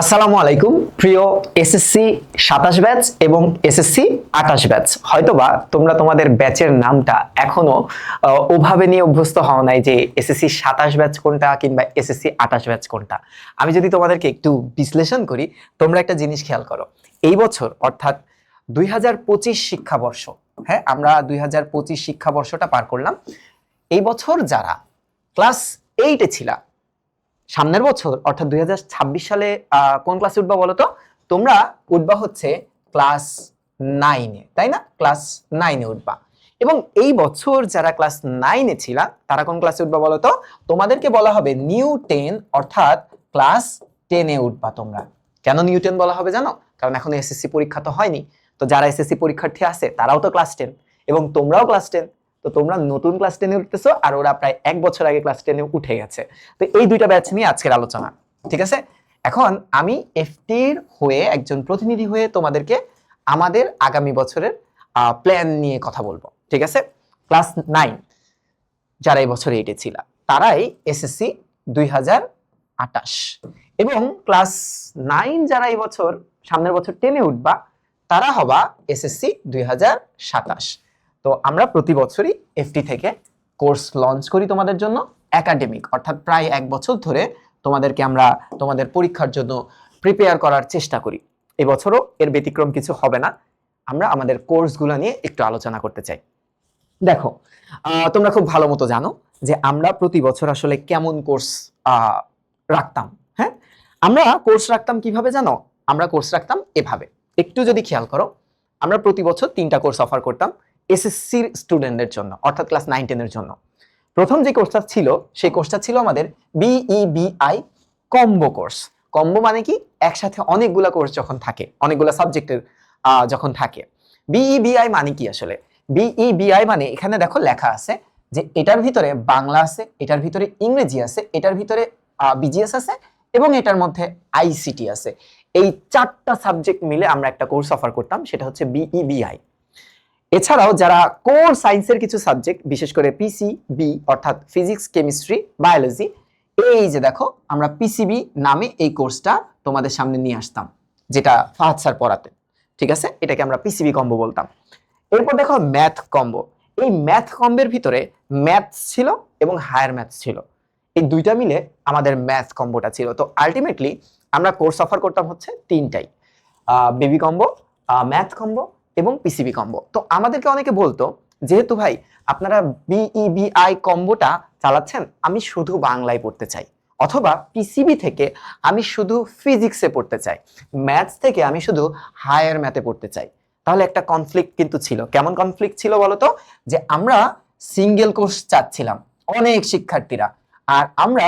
আসসালামু আলাইকুম। প্রিয় এসএসসি সাতাশ ব্যাচ এবং এসএসসি আঠাশ ব্যাচ হয়তোবা তোমরা তোমাদের ব্যাচের নামটা এখনও ওভাবে নিয়ে অভ্যস্ত হও নাই যে এসএসসি সাতাশ ব্যাচ কোনটা কিংবা এসএসসি আঠাশ ব্যাচ কোনটা। আমি যদি তোমাদেরকে একটু বিশ্লেষণ করি, তোমরা একটা জিনিস খেয়াল করো। এই বছর, অর্থাৎ দুই হাজার পঁচিশ শিক্ষাবর্ষ হ্যাঁ আমরা দুই হাজার পঁচিশ শিক্ষাবর্ষটা পার করলাম। এই বছর যারা ক্লাস এইটে ছিলা সামনের বছর, অর্থাৎ দুই হাজার ছাব্বিশ সালে কোন ক্লাসে উঠবা বলো তো তোমরা উঠবা হচ্ছে ক্লাস নাইনে তাই না? ক্লাস নাইনে উঠবা। এবং এই বছর যারা ক্লাস নাইনে ছিলা, তারা কোন ক্লাসে উঠবা বলো তো তোমাদেরকে বলা হবে নিউ টেন অর্থাৎ ক্লাস টেনে উঠবা তোমরা। কেন নিউ টেন বলা হবে জানো? কারণ এখন এসএসসি পরীক্ষা তো হয়নি। তো যারা এসএসসি পরীক্ষার্থী আছে, তারাও তো ক্লাস টেন এবং তোমরাও ক্লাস টেন তো তোমরা নতুন ক্লাস টেনে উঠতেছো আর ওরা প্রায় এক বছর আগে ক্লাস টেনে উঠে গেছে। তো এই দুইটা ব্যাচ নিয়ে আজকের আলোচনা, ঠিক আছে? এখন আমি এফটির হয়ে একজন প্রতিনিধি হয়ে তোমাদেরকে আমাদের আগামী বছরের প্ল্যান নিয়ে কথা বলব, ঠিক আছে? ক্লাস নাইন যারা এই বছর এইটে ছিল, তারাই এসএসসি দুই হাজার আটাশ এবং ক্লাস নাইন যারা এই বছর, সামনের বছর টেনে উঠবা, তারা হবা এসএসসি দুই হাজার সাতাশ। তো আমরা প্রতি বছরই এফটি থেকে কোর্স লঞ্চ করি তোমাদের জন্য একাডেমিক অর্থাৎ প্রায় এক বছর ধরে তোমাদেরকে আমরা তোমাদের পরীক্ষার জন্য প্রিপেয়ার করার চেষ্টা করি। এবছরও এর ব্যতিক্রম কিছু হবে না। আমরা আমাদের কোর্সগুলো নিয়ে একটু আলোচনা করতে চাই। দেখো তোমরা খুব ভালো মতো জানো যে আমরা প্রতি বছর আসলে কেমন কোর্স রাখতাম হ্যাঁ? আমরা কোর্স রাখতাম কীভাবে জানো? আমরা কোর্স রাখতাম এভাবে। একটু যদি খেয়াল করো, আমরা প্রতি বছর তিনটা কোর্স অফার করতাম। এসএসসির স্টুডেন্টদের জন্য, অর্থাৎ ক্লাস নাইন টেনের জন্য। প্রথম যে কোর্সটা ছিল, সেই কোর্সটা ছিল আমাদের বিইবিআই কম্বো কোর্স কম্বো মানে কি? একসাথে অনেকগুলা কোর্স যখন থাকে, অনেকগুলা সাবজেক্টের যখন থাকে। বিইবিআই মানে কি আসলে? বিইবিআই মানে এখানে দেখো লেখা আছে যে এটার ভিতরে বাংলা আছে, এটার ভিতরে ইংরেজি আছে, এটার ভিতরে বিজিএস আছে এবং এটার মধ্যে আইসিটি আছে। এই চারটা সাবজেক্ট মিলে আমরা একটা কোর্স অফার করতাম, সেটা হচ্ছে বিইবিআই এছাড়াও যারা কোর সায়েন্সের কিছু সাবজেক্ট, বিশেষ করে পিসিবি অর্থাৎ ফিজিক্স কেমিস্ট্রি বায়োলজি এই যে দেখো, আমরা পিসিবি নামে এই কোর্সটা তোমাদের সামনে নিয়ে আসতাম, যেটা ফাহাদ স্যার পড়াতেন, ঠিক আছে? এটাকে আমরা পিসিবি কম্বো বলতাম। এরপর দেখো ম্যাথ কম্বো এই ম্যাথ কম্বের ভিতরে ম্যাথস ছিল এবং হায়ার ম্যাথস ছিল। এই দুইটা মিলে আমাদের ম্যাথ কম্বোটা ছিল। তো আলটিমেটলি আমরা কোর্স অফার করতাম হচ্ছে তিনটাই। বেবি কম্বো ম্যাথ কম্বো এবং পিসিবি কম্বো তো আমাদেরকে অনেকে বলতো, যেহেতু ভাই আপনারা বিইবিআই কম্বোটা চালাচ্ছেন, আমি শুধু বাংলায় পড়তে চাই। অথবা পিসিবি থেকে আমি শুধু ফিজিক্সে পড়তে চাই। ম্যাথস থেকে আমি শুধু হায়ার ম্যাথে পড়তে চাই। তাহলে একটা কনফ্লিক্ট কিন্তু ছিল। কেমন কনফ্লিক্ট ছিল বলতো? যে আমরা সিঙ্গেল কোর্স চাচ্ছিলাম, অনেক শিক্ষার্থীরা। আর আমরা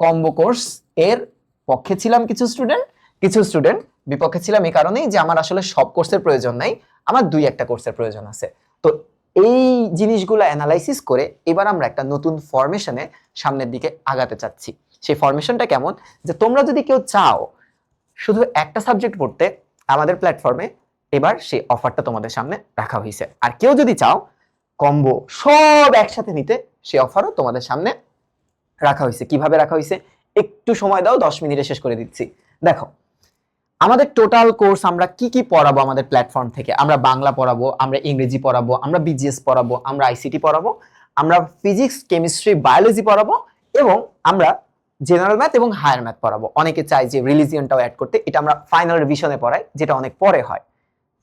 কম্বো কোর্স এর পক্ষে ছিলাম কিছু স্টুডেন্ট কিছু স্টুডেন্ট বিপক্ষে ছিলাম এই কারণেই যে আমার আসলে সব কোর্সের প্রয়োজন নাই, আমার দুই একটা কোর্সের প্রয়োজন আছে। তো এই জিনিসগুলো অ্যানালাইসিস করে এবার আমরা একটা নতুন ফরমেশনে সামনের দিকে আগাতে চাচ্ছি। সেই ফরমেশনটা কেমন? যে তোমরা যদি কেউ চাও শুধু একটা সাবজেক্ট পড়তে, আমাদের প্ল্যাটফর্মে এবার সেই অফারটা তোমাদের সামনে রাখা হয়েছে। আর কেউ যদি চাও কম্বো সব একসাথে নিতে, সেই অফারও তোমাদের সামনে রাখা হয়েছে। কীভাবে রাখা হয়েছে? একটু সময় দাও, দশ মিনিটে শেষ করে দিচ্ছি। দেখো আমাদের টোটাল কোর্স আমরা কি কি পড়াবো আমাদের প্ল্যাটফর্ম থেকে? আমরা বাংলা পড়াবো, আমরা ইংরেজি পড়াবো, আমরা বিজিএস পড়াবো, আমরা আইসিটি পড়াবো, আমরা ফিজিক্স কেমিস্ট্রি বায়োলজি পড়াবো এবং আমরা জেনারেল ম্যাথ এবং হায়ার ম্যাথ পড়াবো। অনেকে চাই যে রিলিজিয়নটাও অ্যাড করতে, এটা আমরা ফাইনাল রিভিশনে পড়াই, যেটা অনেক পরে হয়।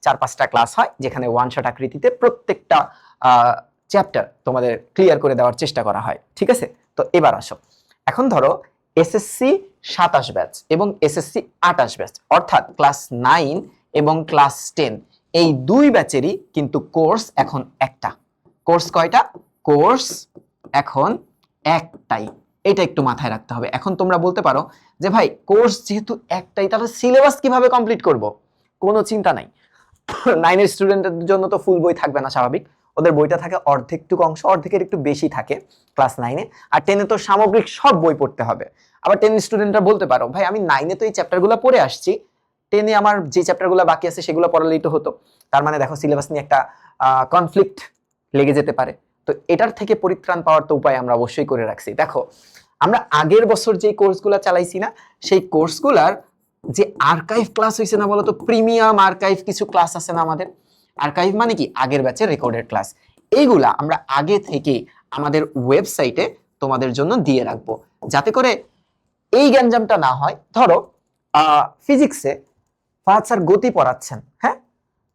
চার পাঁচটা ক্লাস হয়, যেখানে ওয়ান শট আকৃতিতে প্রত্যেকটা চ্যাপ্টার তোমাদের ক্লিয়ার করে দেওয়ার চেষ্টা করা হয়। ঠিক আছে? তো এবার আসো। এখন ধরো এসএসসি সাতাশ ব্যাচ এবং এসএসসি আটাশ ব্যাচ অর্থাৎ ক্লাস নাইন এবং ক্লাস টেন এই দুই ব্যাচেরই কিন্তু কোর্স এখন একটা। কোর্স কয়টা? কোর্স এখন একটাই। এটা একটু মাথায় রাখতে হবে। এখন তোমরা বলতে পারো যে, ভাই কোর্স যেহেতু একটাই, তাহলে সিলেবাস কীভাবে কমপ্লিট করব? কোনো চিন্তা নাই। নাইনের স্টুডেন্টের জন্য তো ফুল বই থাকবে না, স্বাভাবিক। ওদের বইটা থাকে অর্ধেকটুকু অংশ, অর্ধেকের একটু বেশি থাকে ক্লাস নাইনে আর টেনে তো সামগ্রিক সব বই পড়তে হবে। আবার টেন স্টুডেন্টরা বলতে পারো, ভাই, আমি নাইনে তো এই চ্যাপ্টারগুলো পড়ে আসছি। টেনে আমার যে চ্যাপ্টারগুলো বাকি আছে সেগুলো পড়ালেই তো হতো। তার মানে দেখো সিলেবাস নিয়ে একটা কনফ্লিক্ট লেগে যেতে পারে। তো এটার থেকে পরিত্রাণ পাওয়ার তো উপায় আমরা অবশ্যই করে রাখছি। দেখো, আমরা আগের বছর যে কোর্সগুলো চালাইছি না, সেই কোর্সগুলার যে আর্কাইভ ক্লাস হয়েছে না বলতো প্রিমিয়াম আর্কাইভ কিছু ক্লাস আছে না আমাদের। আর্কাইভ মানে কি? আগের ব্যাচের রেকর্ডেড ক্লাস এইগুলা আমরা আগে থেকে আমাদের ওয়েবসাইটে তোমাদের জন্য দিয়ে রাখব। যাতে করে এই গ্যাঞ্জামটা না হয়। ধরো ফিজিক্সে ফাহাদ স্যার গতি পড়াচ্ছেন হ্যাঁ?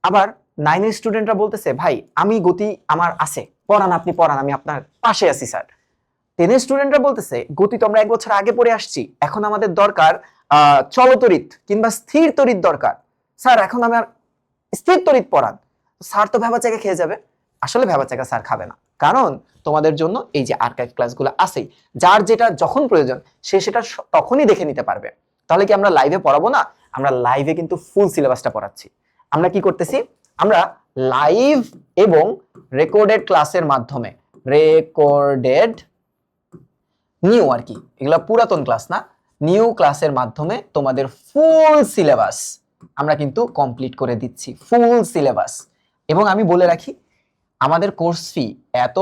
আবার নাইনের স্টুডেন্টরা বলতেছে, ভাই, আমি গতি আমার আছে। পড়ান আপনি, পড়ান, আমি আপনার পাশে আছি, স্যার। টেনের স্টুডেন্টরা বলতেছে, গতি তো আমরা এক বছর আগে পড়ে আসছি। এখন আমাদের দরকার চলতরিত কিংবা স্থির তরিত দরকার। স্যার, এখন আমার স্থির তরিত পড়ান। স্যার তো ভেবা চাকা খেয়ে যাবে। আসলে ভেবা চাকা স্যার খাবে না। কারণ তোমাদের জন্য এই যে আর্কাইভ ক্লাসগুলো আছেই, যার যেটা যখন প্রয়োজন, সে সেটা তখনই দেখে নিতে পারবে। তাহলে কি আমরা লাইভে পড়াবো না? আমরা লাইভে কিন্তু ফুল সিলেবাসটা পড়াচ্ছি। আমরা কি করতেছি? আমরা লাইভ এবং রেকর্ডেড ক্লাসের মাধ্যমে রেকর্ডেড নিউ আর কি, এগুলো পুরাতন ক্লাস না নিউ ক্লাসের মাধ্যমে তোমাদের ফুল সিলেবাস আমরা কিন্তু কমপ্লিট করে দিচ্ছি। ফুল সিলেবাস এবং আমি বলে রাখি, আমাদের কোর্স ফি এত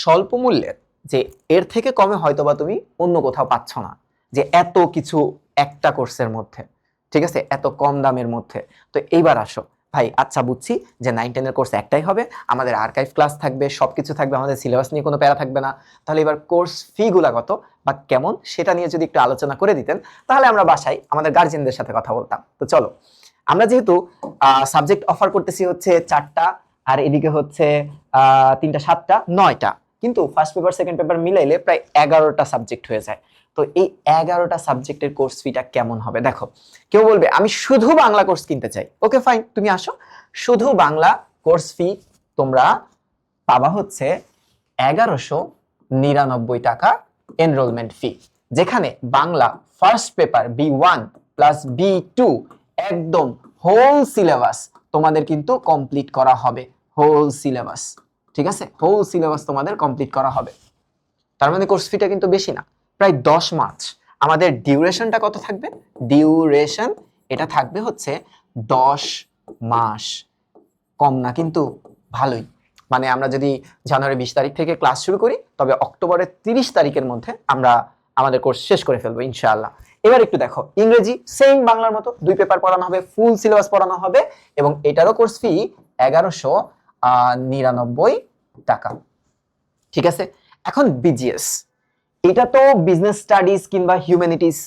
স্বল্প মূল্যের যে এর থেকে কমে হয়তো বা তুমি অন্য কোথাও পাচ্ছ না। যে এত কিছু একটা কোর্সের মধ্যে, ঠিক আছে? এত কম দামের মধ্যে। তো এইবার আসো। ভাই আচ্ছা বুঝছি যে নাইন টেনের কোর্স একটাই হবে, আমাদের আর্কাইভ ক্লাস থাকবে সব কিছু থাকবে, আমাদের সিলেবাস নিয়ে কোনো প্যারা থাকবে না। তাহলে এবার কোর্স ফিগুলা কত বা কেমন সেটা নিয়ে যদি একটু আলোচনা করে দিতেন, তাহলে আমরা বাসায় আমাদের গার্জেনদের সাথে কথা বলতাম। তো চলো। আমরা যেহেতু সাবজেক্ট অফার করতেছি হচ্ছে চারটা, আর এদিকে হচ্ছে তিনটা, সাতটা, নয়টা। কিন্তু ফার্স্ট পেপার সেকেন্ড পেপার মিলাইলে প্রায় এগারোটা সাবজেক্ট হয়ে যায়। তো এই এগারোটা সাবজেক্টের কোর্স ফিটা কেমন হবে? দেখো, কেউ বলবে, আমি শুধু বাংলা কোর্স কিনতে চাই। ওকে ফাইন তুমি আসো। শুধু বাংলা কোর্স ফি তোমরা পাবা হচ্ছে এগারোশো নিরানব্বই টাকা এনরোলমেন্ট ফি যেখানে Bangla first paper B one plus B two একদম হোল সিলেবাস তোমাদের কিন্তু কমপ্লিট করা হবে। হোল সিলেবাস ঠিক আছে? হোল সিলেবাস তোমাদের কমপ্লিট করা হবে। তার মানে কোর্স ফিটা কিন্তু বেশি না, প্রায় দশ মাস আমাদের ডিউরেশনটা কত থাকবে? ডিউরেশন এটা থাকবে হচ্ছে দশ মাস। কম না, কিন্তু ভালোই। মানে আমরা যদি জানুয়ারি বিশ তারিখ থেকে ক্লাস শুরু করি, তবে অক্টোবরের তিরিশ তারিখের মধ্যে আমরা আমাদের কোর্স শেষ করে ফেলব, ইনশাআল্লাহ। এবার একটু দেখো, ইংরেজি সেম বাংলার মতো, দুই পেপার পড়ানো হবে ফুল সিলেবাস পড়ানো হবে, এবং এটারও কোর্স ফি এগারোশো নিরানব্বই টাকা। ঠিক আছে? এখন বিজিএস এটা তো বিজনেস স্টাডিজ কিংবা হিউম্যানিটিস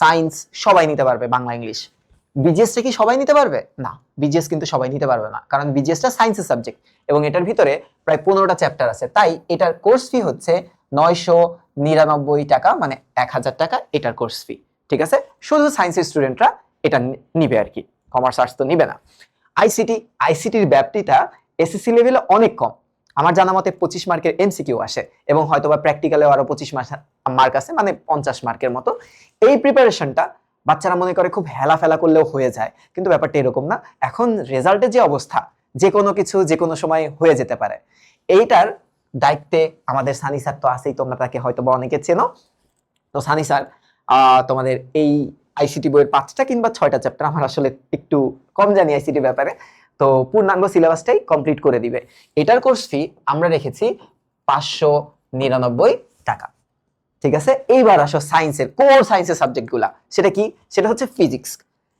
সায়েন্স সবাই নিতে পারবে বাংলা ইংলিশ বিজিএসটা কি সবাই নিতে পারবে? না বিজিএস কিন্তু সবাই নিতে পারবে না, কারণ বিজিএসটা সায়েন্সের সাবজেক্ট এবং এটার ভিতরে প্রায় পনেরোটা চ্যাপ্টার আছে। তাই এটার কোর্স ফি হচ্ছে নয়শো নিরানব্বই টাকা মানে এক হাজার টাকা এটার কোর্স ফি ঠিক আছে? শুধু সায়েন্সের স্টুডেন্টরা এটা নিবে আর কি। কমার্স আর্টস তো নিবে না। আইসিটি আইসিটির ব্যাপ্তিটা এসএসসি লেভেলে অনেক কম। আমার জানা মতে পঁচিশ মার্কের এমসিকিউ আসে এবং হয়তোবা প্র্যাকটিক্যালেও আরও পঁচিশ মার্ক আছে মানে পঞ্চাশ মার্কের মতো। এই প্রিপারেশনটা বাচ্চারা মনে করে খুব হেলা ফেলা করলেও হয়ে যায়, কিন্তু ব্যাপারটা এরকম না। এখন রেজাল্টের যে অবস্থা, যে কোনো কিছু, যে কোনো সময় হয়ে যেতে পারে। এইটার দায়িত্বে আমাদের সানি স্যার তো আছেই, তোমরা তাকে হয়তো বা অনেকে চেনো। তো সানি স্যার তোমাদের এই আইসিটি বইয়ের পাঁচটা কিংবা ছয়টা চ্যাপ্টার আমার আসলে একটু কম জানি আইসিটি ব্যাপারে। তো পূর্ণাঙ্গ সিলেবাসটাই কমপ্লিট করে দিবে। এটার কোর্স ফি আমরা রেখেছি পাঁচশো নিরানব্বই টাকা। ঠিক আছে? এইবার আসো সায়েন্সের কোর সায়েন্সের সাবজেক্টগুলা সেটা কি? সেটা হচ্ছে ফিজিক্স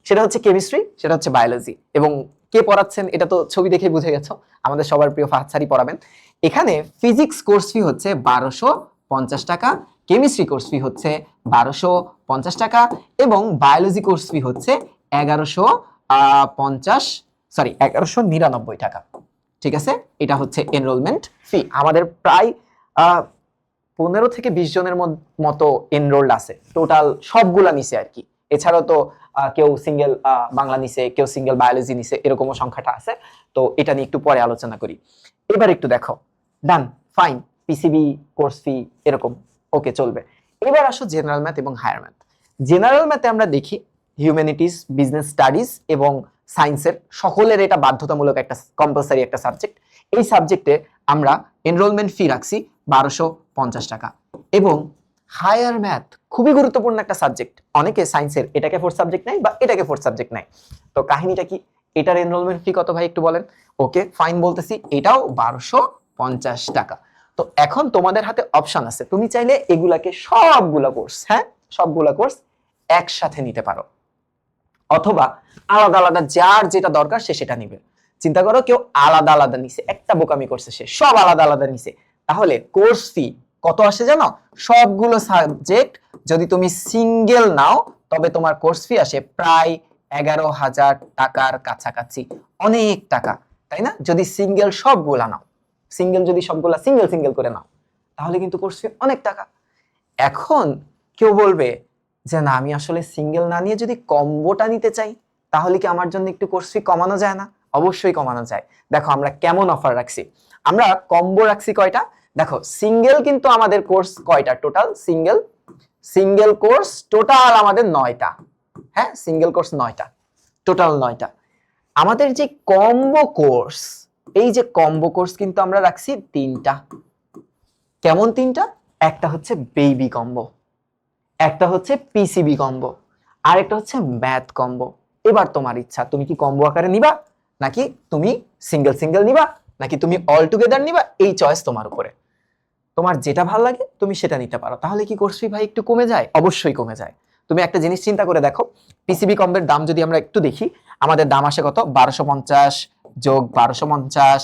সেটা হচ্ছে কেমিস্ট্রি সেটা হচ্ছে বায়োলজি এবং কে পড়াচ্ছেন এটা তো ছবি দেখে বুঝে গেছো। আমাদের সবার প্রিয় ফাহাদ পড়াবেন। এখানে ফিজিক্স কোর্স ফি হচ্ছে বারোশো পঞ্চাশ টাকা কেমিস্ট্রি কোর্স ফি হচ্ছে বারোশো পঞ্চাশ টাকা এবং বায়োলজি কোর্স ফি হচ্ছে এগারোশো পঞ্চাশ সরি এগারোশো নিরানব্বই টাকা। ঠিক আছে? এটা হচ্ছে এনরোলমেন্ট ফি আমাদের প্রায় পনেরো থেকে বিশ জনের মতো এনরোল্ড আছে। টোটাল সবগুলা নিছে আর কি। এছাড়াও তো কেউ সিঙ্গেল বাংলা নিছে, কেউ সিঙ্গেল বায়োলজি নিছে, এরকমও সংখ্যাটা আছে। তো এটা নিয়ে একটু পরে আলোচনা করি। এবার একটু দেখো। ডান ফাইন পিসিবি কোর্স ফি এরকম। ওকে চলবে। এবার আসো জেনারেল ম্যাথ এবং হায়ার ম্যাথ জেনারেল ম্যাথে আমরা দেখি হিউম্যানিটিস বিজনেস স্টাডিজ এবং সায়েন্সের সকলের এটা বাধ্যতামূলক একটা কম্পালসারি একটা সাবজেক্ট এই সাবজেক্টে আমরা এনরোলমেন্ট ফি রাখছি বারোশো পঞ্চাশ টাকা। এবং হায়ার ম্যাথ খুবই গুরুত্বপূর্ণ একটা সাবজেক্ট অনেকে সায়েন্সের এটাকে ফোর্থ সাবজেক্ট নাই বা এটাকে ফোর্থ সাবজেক্ট নাই তো কাহিনীটা কি? এটার এনরোলমেন্ট ফি কত ভাই একটু বলেন? ওকে ফাইন বলতেছি, এটাও বারোশো পঞ্চাশ টাকা। তো এখন তোমাদের হাতে অপশন আছে। তুমি চাইলে এগুলাকে সবগুলা কোর্স হ্যাঁ? সবগুলা কোর্স একসাথে নিতে পারো। অথবা আলাদা আলাদা যার যেটা দরকার সে সেটা নিবে। চিন্তা করো কেউ আলাদা আলাদা নিছে, একটা বোকামি করছে সে, সব আলাদা আলাদা নিছে। তাহলে কোর্স ফি কত আসে জানো? সবগুলো সাবজেক্ট যদি তুমি সিঙ্গেল নাও, তবে তোমার কোর্স ফি আসে প্রায় এগারো হাজার টাকার কাছাকাছি। অনেক টাকা, তাই না? যদি সিঙ্গেল সবগুলা নাও। সিঙ্গেল যদি সবগুলা সিঙ্গেল সিঙ্গেল করে নাও, তাহলে কিন্তু কোর্স ফি অনেক টাকা। এখন কেউ বলবে যে, না, আমি আসলে সিঙ্গেল না নিয়ে যদি কম্বোটা নিতে চাই, তাহলে কি আমার জন্য একটু কোর্স ফি কমানো যায় না? অবশ্যই কমানো যায়। দেখো, আমরা কেমন অফার রাখছি? আমরা কম্বো রাখছি কয়টা? দেখো সিঙ্গেল কিন্তু আমাদের কোর্স কয়টা total single single course total আমাদের নয়টা। হ্যাঁ সিঙ্গেল কোর্স নয়টা টোটাল নয়টা। আমাদের যে কম্বো কোর্স এই যে কম্বো কোর্স কিন্তু আমরা রাখছি তিনটা। কেমন তিনটা? একটা হচ্ছে বেবি কম্বো একটা হচ্ছে পিসিবি কম্বো আর একটা হচ্ছে ম্যাথ কম্বো এবার তোমার ইচ্ছা, তুমি কি কম্বো আকারে নিবা, নাকি তুমি সিঙ্গেল সিঙ্গেল নিবা, নাকি তুমি অল টুগেদার নিবা? এই চয়েস তোমার উপরে। তোমার যেটা ভালো লাগে, তুমি সেটা নিতে পারো। তাহলে কি কোর্স ফি ভাই একটু কমে যায়? অবশ্যই কমে যায়। তুমি একটা জিনিস চিন্তা করে দেখো পিসিবি কম্বের দাম যদি আমরা একটু দেখি, আমাদের দাম আসে কত? বারোশো পঞ্চাশ যোগ বারোশো পঞ্চাশ,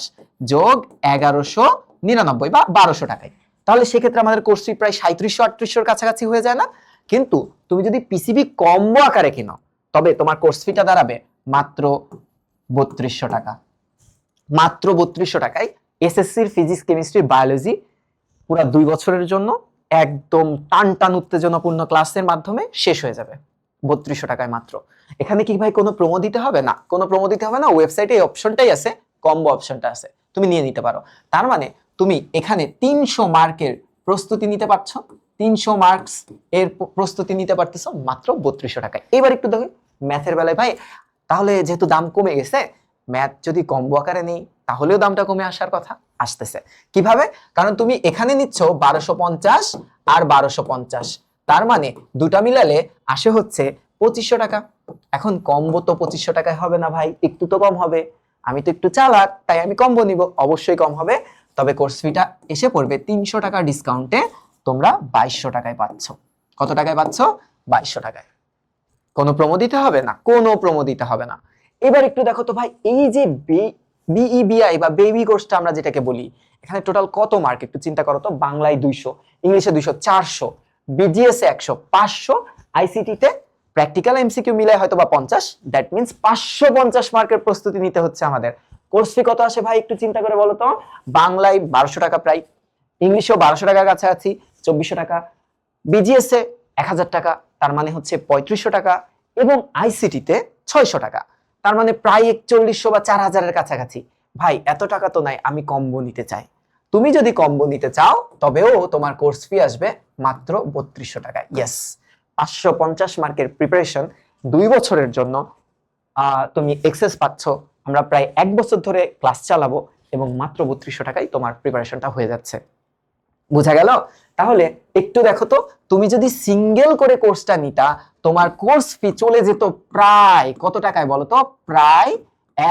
যোগ এগারোশো নিরানব্বই বা বারোশো টাকায়। তাহলে সেক্ষেত্রে আমাদের কোর্স ফি প্রায় সাঁত্রিশশো আটত্রিশশোর কাছাকাছি হয়ে যায় না? কিন্তু তুমি যদি পিসিবি কম্বো আকারে কিনো, তবে তোমার কোর্স ফিটা দাঁড়াবে মাত্র বত্রিশশো টাকা। মাত্র বত্রিশশো টাকায় এসএসসির ফিজিক্স কেমিস্ট্রি বায়োলজি পুরো দুই বছরের জন্য একদম টান টান উত্তেজনাপূর্ণ ক্লাসের মাধ্যমে শেষ হয়ে যাবে। বত্রিশশো টাকায় মাত্র। এখানে কি ভাই কোনো প্রোমো দিতে হবে? না, কোনো প্রোমো দিতে হবে না। ওয়েবসাইটে এই অপশনটাই আছে কম্বো অপশনটা আছে। তুমি নিয়ে নিতে পারো। তার মানে তুমি এখানে তিনশো মার্কের প্রস্তুতি নিতে পারছ। তিনশো মার্কস এর প্রস্তুতি নিতে পারতেছো মাত্র বত্রিশশো টাকায়। এবার একটু দেখো ম্যাথের বেলায় ভাই, তাহলে যেহেতু দাম কমে গেছে ম্যাথ যদি কম্বো আকারে নেই, তাহলেও দামটা কমে আসার কথা আসতেছে। কীভাবে? কারণ তুমি এখানে নিচ্ছ বারোশো পঞ্চাশ আর বারোশো পঞ্চাশ। তার মানে দুটা মিলালে আসে হচ্ছে পঁচিশশো টাকা। এখন কম্বো তো পঁচিশশো টাকায় হবে না ভাই, একটু তো কম হবে। আমি তো একটু চালাক, তাই আমি কম্বো নিব, অবশ্যই কম হবে। তবে কোর্স ফিটা এসে পড়বে তিনশো টাকা ডিসকাউন্টে তোমরা বাইশশো টাকায় পাচ্ছ। কত টাকায় পাচ্ছ? বাইশশো টাকায়। কোনো প্রমো দিতে হবে না, কোনো প্রমো দিতে হবে না। এবার একটু দেখো তো ভাই, এই যে বিইবিআই বা বেবি কোর্সটা আমরা যেটাকে বলি, এখানে টোটাল কত মার্ক একটু চিন্তা করো তো, বাংলায় দুইশো, ইংলিশে দুইশো, চারশো। বিজিএস একশো, পাঁচশো আইসিটিতে প্র্যাকটিক্যাল এমসিকিউ মিলায় হয়তো বা পঞ্চাশ দ্যাট মিনস পাঁচশো পঞ্চাশ মার্কের প্রস্তুতি নিতে হচ্ছে আমাদের। কোর্স ফি কত আসে ভাই, একটু চিন্তা করে বলো তো? বাংলায় বারোশো টাকা প্রায়, ইংলিশেও বারোশো টাকার কাছাকাছি, চব্বিশশো টাকা। বিজিএস এ এক হাজার টাকা, তার মানে হচ্ছে পঁয়ত্রিশশো টাকা, এবং আইসিটিতে ছয়শো টাকা, তার মানে প্রায় একচল্লিশশো বা চার হাজারের কাছাকাছি। ভাই, এত টাকা তো নাই, আমি কম্বো নিতে চাই। তুমি যদি কম্বো নিতে চাও, তবেও তোমার কোর্স ফি আসবে মাত্র বত্রিশশো টাকা ইয়েস পাঁচশো পঞ্চাশ মার্কের প্রিপারেশন দুই বছরের জন্য তুমি এক্সেস পাচ্ছ। আমরা প্রায় এক বছর ধরে ক্লাস চালাবো এবং মাত্র বত্রিশশো টাকায় তোমার প্রিপারেশনটা হয়ে যাচ্ছে। বোঝা গেল? তাহলে একটু দেখো তো, তুমি যদি সিঙ্গেল করে কোর্সটা নিতা, তোমার কোর্স ফি চলে যেত প্রায়, কত টাকায় বলো তো? প্রায়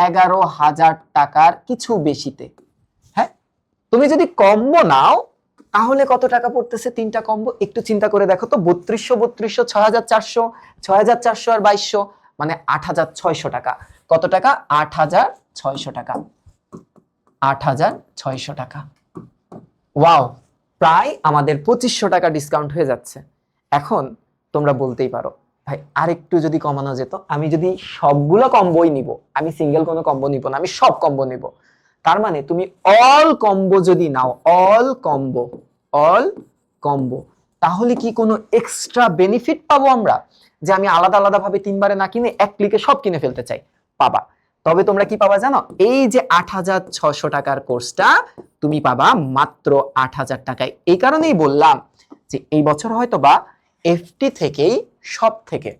এগারো হাজার টাকার কিছু বেশিতে। তুমি যদি কম্বো নাও, তাহলে কত টাকা পড়তেছে? তিনটা কম্বো? একটু চিন্তা করে দেখো তো, বত্রিশশো বত্রিশশো ছয় হাজার চারশো ছয় হাজার চারশো আর বাইশশো মানে আট হাজার ছয়শো টাকা। কত টাকা? আট হাজার ছয়শো টাকা। আট হাজার ছয়শো টাকা। ওয়াও, প্রায় আমাদের পঁচিশশো টাকা ডিসকাউন্ট হয়ে যাচ্ছে। এখন তোমরা বলতেই পারো, ভাই, আরেকটু যদি কমানো যেত, আমি যদি সবগুলো কম্বোই নিব, আমি সিঙ্গেল কোনো কম্বো নিব না, আমি সব কম্বো নিব। তার মানে তুমি অল কম্বো যদি নাও অল কম্বো অল কম্বো তাহলে কি কোনো এক্সট্রা বেনিফিট পাবো আমরা? যে আমি আলাদা আলাদা ভাবে তিনবারে না কিনে এক ক্লিকে সব কিনে ফেলতে চাই, পাবা। তবে তোমরা কি পাবা জানো? এই যে আট হাজার ছশো টাকার কোর্সটা তুমি পাবা মাত্র আট হাজার টাকায়। এই কারণেই বললাম যে এই বছর হয়তো বা এফটি থেকেই সব থেকে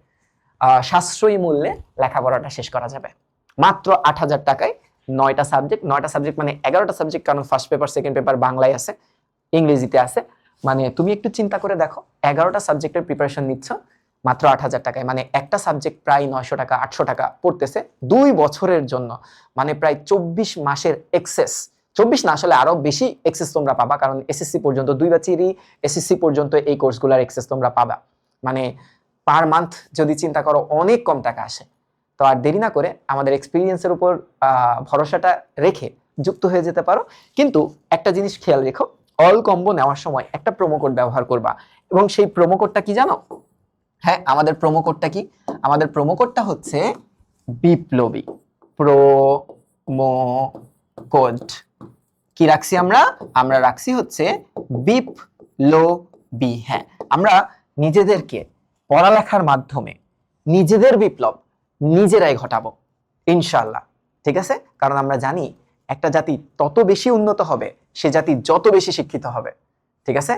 সাশ্রয়ী মূল্যে লেখাপড়াটা শেষ করা যাবে। মাত্র আট হাজার টাকায় নয়টা সাবজেক্ট নয়টা সাবজেক্ট মানে এগারোটা সাবজেক্ট কারণ ফার্স্ট পেপার সেকেন্ড পেপার বাংলায় আছে, ইংরেজিতে আছে। মানে তুমি একটু চিন্তা করে দেখো, এগারোটা সাবজেক্টের প্রিপারেশন নিচ্ছ, মাত্র আট হাজার টাকায়। মানে একটা সাবজেক্ট প্রায় নয়শো টাকা, আটশো টাকা পড়তেছে দুই বছরের জন্য। মানে প্রায় চব্বিশ মাসের এক্সেস চব্বিশ না আসলে আরও বেশি এক্সেস তোমরা পাবা, কারণ এসএসসি পর্যন্ত দুই বাচ্চেরই এসএসসি পর্যন্ত এই কোর্সগুলোর এক্সেস তোমরা পাবা। মানে পার মান্থ যদি চিন্তা করো, অনেক কম টাকা আসে। তো আর দেরি না করে আমাদের এক্সপিরিয়েন্সের উপর ভরসাটা রেখে যুক্ত হয়ে যেতে পারো। কিন্তু একটা জিনিস খেয়াল রেখো অল কম্বো নেওয়ার সময় একটা প্রোমো কোড ব্যবহার করবা। এবং সেই প্রোমো কোডটা কি জানো? হ্যাঁ আমাদের প্রোমো কোডটা কি? আমাদের প্রোমো কোডটা হচ্ছে বিপ্লবী প্রোমো কোড কি রাখছি আমরা? আমরা রাখছি হচ্ছে বিপ লো বি হ্যাঁ আমরা নিজেদেরকে পড়ালেখার মাধ্যমে নিজেদের বিপ্লব নিজেরাই ঘটাবো ইনশাল্লাহ ঠিক আছে? কারণ আমরা জানি একটা জাতি তত বেশি উন্নত হবে, সে জাতি যত বেশি শিক্ষিত হবে। ঠিক আছে?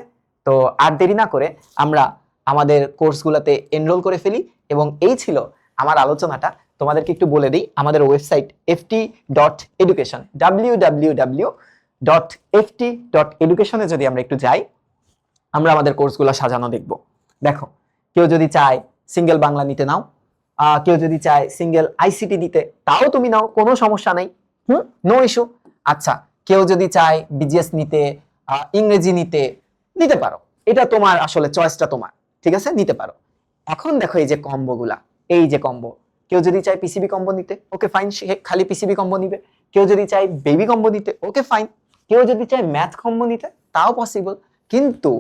তো আর দেরি না করে আমরা আমাদের কোর্সগুলোতে এনরোল করে ফেলি এবং এই ছিল আমার আলোচনাটা। তোমাদেরকে একটু বলে দিই, আমাদের website FT dot education, W W W dot FT dot এডুকেশনে যদি আমরা একটু যাই, আমরা আমাদের কোর্সগুলো সাজানো দেখব। দেখো, কেউ যদি চায় সিঙ্গেল বাংলা নিতে নাও কেউ যদি চায় সিঙ্গেল আইসিটি নিতে তাও তুমি নাও, কোনো সমস্যা নেই। হুম? নো ইস্যু আচ্ছা কেউ যদি চায় বিজিএস নিতে ইংরেজি নিতে নিতে পারো। এটা তোমার আসলে চয়েসটা তোমার, ঠিক আছে? নিতে পারো। এখন দেখো এই যে কম্বোগুলা, এই যে কম্বো। কেউ যদি চায় পিসিবি কম্বো নিতে, ওকে ফাইন সে খালি পিসিবি কম্বো নিবে। কেউ যদি চায় বেবি কম্বো নিতে, ওকে ফাইন কেউ যদি চায় ম্যাথ কম্বো নিতে, তাও পসিবল কিন্তু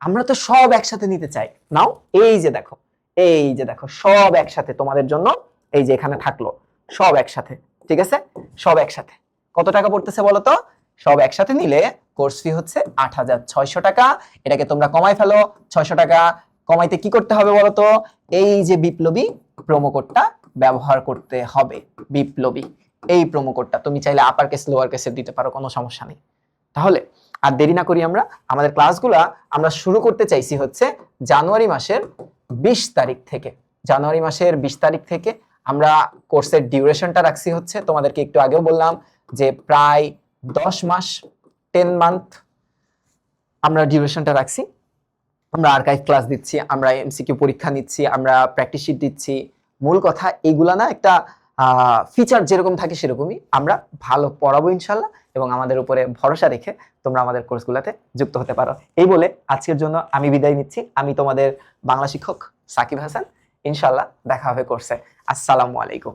আমরা তো সব একসাথে নিতে চাই। নাও, এই যে দেখো। এই যে দেখো, সব একসাথে তোমাদের জন্য এই যে এখানে থাকল, সব একসাথে, ঠিক আছে? সব একসাথে। কত টাকা পড়তেছে বলো তো? সব একসাথে নিলে কোর্স ফি হচ্ছে আট হাজার ছয়শো টাকা। এটাকে তোমরা কমাই ফেলো, ছয়শো টাকা কমাইতে কি করতে হবে বলো তো? এই যে বিপ্লবী প্রোমো কোডটা ব্যবহার করতে হবে, বিপ্লবী। এই প্রোমো কোডটা তুমি চাইলে আপার কেস লোয়ার কেসে দিতে পারো, কোনো সমস্যা নেই। তাহলে, আর দেরি না করি আমরা, আমাদের ক্লাসগুলা আমরা শুরু করতে চাইছি হচ্ছে জানুয়ারি মাসের বিশ তারিখ থেকে, জানুয়ারি মাসের বিশ তারিখ থেকে আমরা কোর্সের ডিউরেশনটা রাখছি হচ্ছে। তোমাদেরকে একটু আগেও বললাম যে প্রায় দশ মাস, টেন মান্থ আমরা ডিউরেশনটা রাখছি। আমরা আর্কাইভ ক্লাস দিচ্ছি, আমরা এমসিকিউ পরীক্ষা নিচ্ছি, আমরা প্র্যাকটিস শিট দিচ্ছি। মূল কথা, এগুলা না একটা ফিচার যেরকম থাকে সেরকমই আমরা ভালো পড়াবো ইনশাল্লাহ এবং আমাদের উপরে ভরসা রেখে তোমরা আমাদের কোর্সগুলোতে যুক্ত হতে পারো। এই বলে আজকের জন্য আমি বিদায় নিচ্ছি। আমি তোমাদের বাংলা শিক্ষক সাকিব হাসান। ইনশাল্লাহ দেখা হবে কোর্সে। আসসালামু আলাইকুম।